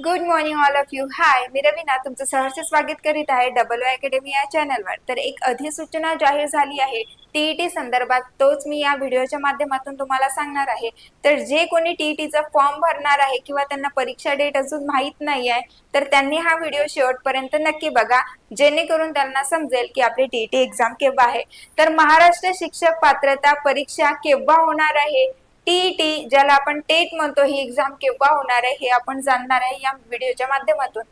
Good morning all of you hi मी रवीना. तुमचं सहर्ष स्वागत करीत आहे डबल ओ अकॅडमी या चॅनलवर तर एक अधिसूचना जाहीर झाली आहे. टीईटी संदर्भात तोच मी या व्हिडिओच्या माध्यमातून तुम्हाला सांगणार आहे. तर जे कोणी टीईटीचा फॉर्म भरणार आहे किंवा त्यांना परीक्षा डेट अजून माहीत नाही आहे तर त्यांनी हा व्हिडिओ शेवटपर्यंत नक्की बघा जेणेकरून त्यांना समजेल की आपली टीईटी एक्झाम केव्हा आहे. तर महाराष्ट्र शिक्षक पात्रता परीक्षा केव्हा होणार आहे? टीईटी ज्याला आपण टेट म्हणतो ही एक्झाम केव्हा होणार आहे हे आपण जाणणार आहे या व्हिडिओच्या माध्यमातून.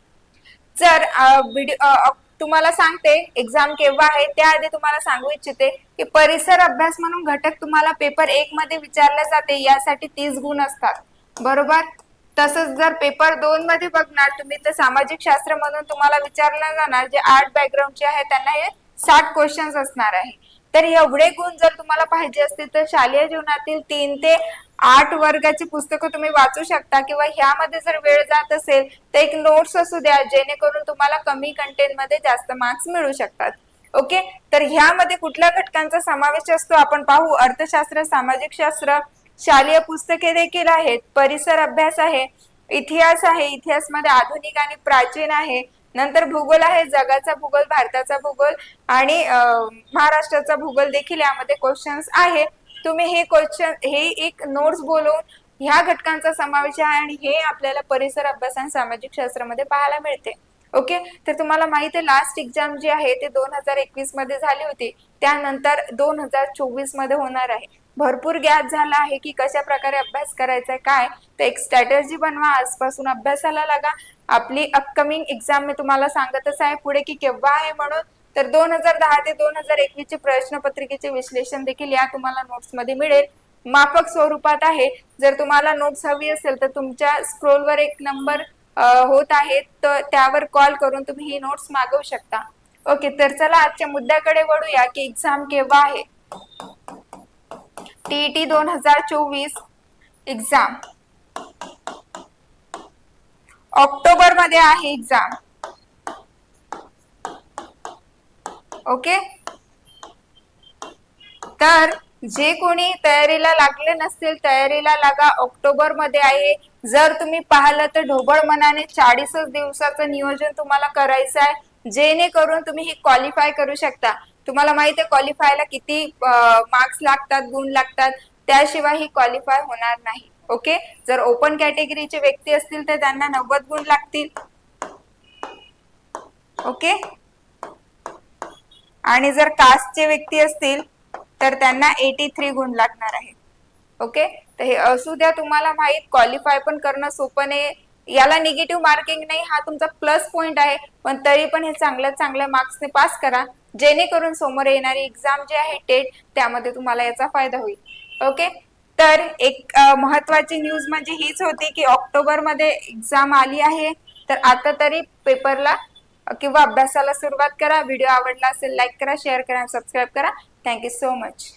जर व्हिडिओ तुम्हाला सांगते एक्झाम केव्हा आहे त्याआधी तुम्हाला सांगू इच्छिते की परिसर अभ्यास म्हणून घटक तुम्हाला पेपर एक मध्ये विचारले जाते यासाठी तीस गुण असतात. बरोबर? तसंच जर पेपर दोन मध्ये बघणार तुम्ही तर सामाजिक शास्त्र म्हणून तुम्हाला विचारलं जाणार जे आर्ट बॅकग्राऊंडचे आहे त्यांना हे साठ क्वेश्चन्स असणार आहे. तर एवढे गुण जर तुम्हाला पाहिजे असतील तर शालेय जीवनातील तीन ते आठ वर्गाची पुस्तकं तुम्ही वाचू शकता किंवा ह्यामध्ये जर वेळ जात असेल तर एक नोट्स असू द्या जेणेकरून तुम्हाला कमी कंटेंटमध्ये जास्त मार्क्स मिळू शकतात. ओके तर ह्यामध्ये कुठल्या घटकांचा समावेश असतो आपण पाहू. अर्थशास्त्र सामाजिक शास्त्र शालेय पुस्तके देखील आहेत. परिसर अभ्यास आहे. इतिहास आहे. इतिहासमध्ये आधुनिक आणि प्राचीन आहे. नंतर भूगोल आहे जगाचा भूगोल भारताचा भूगोल आणि महाराष्ट्राचा भूगोल देखील यामध्ये क्वेश्चन्स आहे. तुम्ही हे क्वेश्चन हे एक नोट्स बोलून ह्या घटकांचा समावेश आहे आणि हे आपल्याला परिसर अभ्यास आणि सामाजिक शास्त्रामध्ये पाहायला मिळते. ओके तर तुम्हाला माहिती आहे लास्ट एक्झाम जी आहे ते दोन हजार एकवीसमध्ये झाली होती. त्यानंतर दोन हजार चोवीसमध्ये होणार आहे. भरपूर ज्ञात झाला आहे की कशा प्रकारे अभ्यास करायचा आहे काय? तर एक स्ट्रॅटर्जी बनवा आजपासून अभ्यासाला लागा. आपली अपकमिंग एक्झाम मी तुम्हाला सांगतच आहे पुढे की केव्हा आहे म्हणून. तर दोन हजार दहा ते दोन हजार एकवीस चे प्रश्नपत्रिकेचे विश्लेषण देखील या तुम्हाला नोट्समध्ये मिळेल. माफक स्वरूपात आहे. जर तुम्हाला नोट्स हवी असेल तर तुमच्या स्क्रोलवर एक नंबर होत आहे. तर त्यावर कॉल करून तुम्ही ही नोट्स मागवू शकता. ओके तर चला आजच्या मुद्द्याकडे वळूया की एक्झाम केव्हा आहे. टीईटी दोन हजार चोवीस एक्झाम ऑक्टोबरमध्ये आहे एक्झाम ओके? तर जे कोणी तयारीला लागले नसतील तयारीला लागा. ऑक्टोबरमध्ये आहे. जर तुम्ही पाहिलं तर ढोबळ मनाने चाळीसच दिवसाचं नियोजन तुम्हाला करायचं आहे. जेणेकरून तुम्ही ही क्वालिफाय करू शकता. तुम्हाला माहीत आहे क्वालिफायला किती मार्क्स लागतात गुण लागतात त्याशिवाय ही क्वालिफाय होणार नाही. ओके जर ओपन कॅटेगरीचे व्यक्ती असतील तर त्यांना नव्वद गुण लागतील. ओके आणि जर कास्टचे व्यक्ती असतील तर त्यांना एटी थ्री गुण लागणार आहे. ओके तर हे असू द्या तुम्हाला माहीत क्वालिफाय पण करणं सोपं नाही. याला निगेटिव्ह मार्किंग नाही हा तुमचा प्लस पॉइंट आहे. पण तरी पण हे चांगल्या चांगल्या मार्क्सने पास करा. जेणेकरून समोर येणारी एक्झाम जी आहे टेट त्यामध्ये तुम्हाला याचा फायदा होईल. ओके तर एक महत्वाची न्यूज म्हणजे हीच होती की ऑक्टोबरमध्ये एक्झाम आली आहे. तर आता तरी पेपरला किंवा अभ्यासाला सुरुवात करा. व्हिडिओ आवडला असेल लाईक करा शेअर करा सबस्क्राईब करा. Thank you so much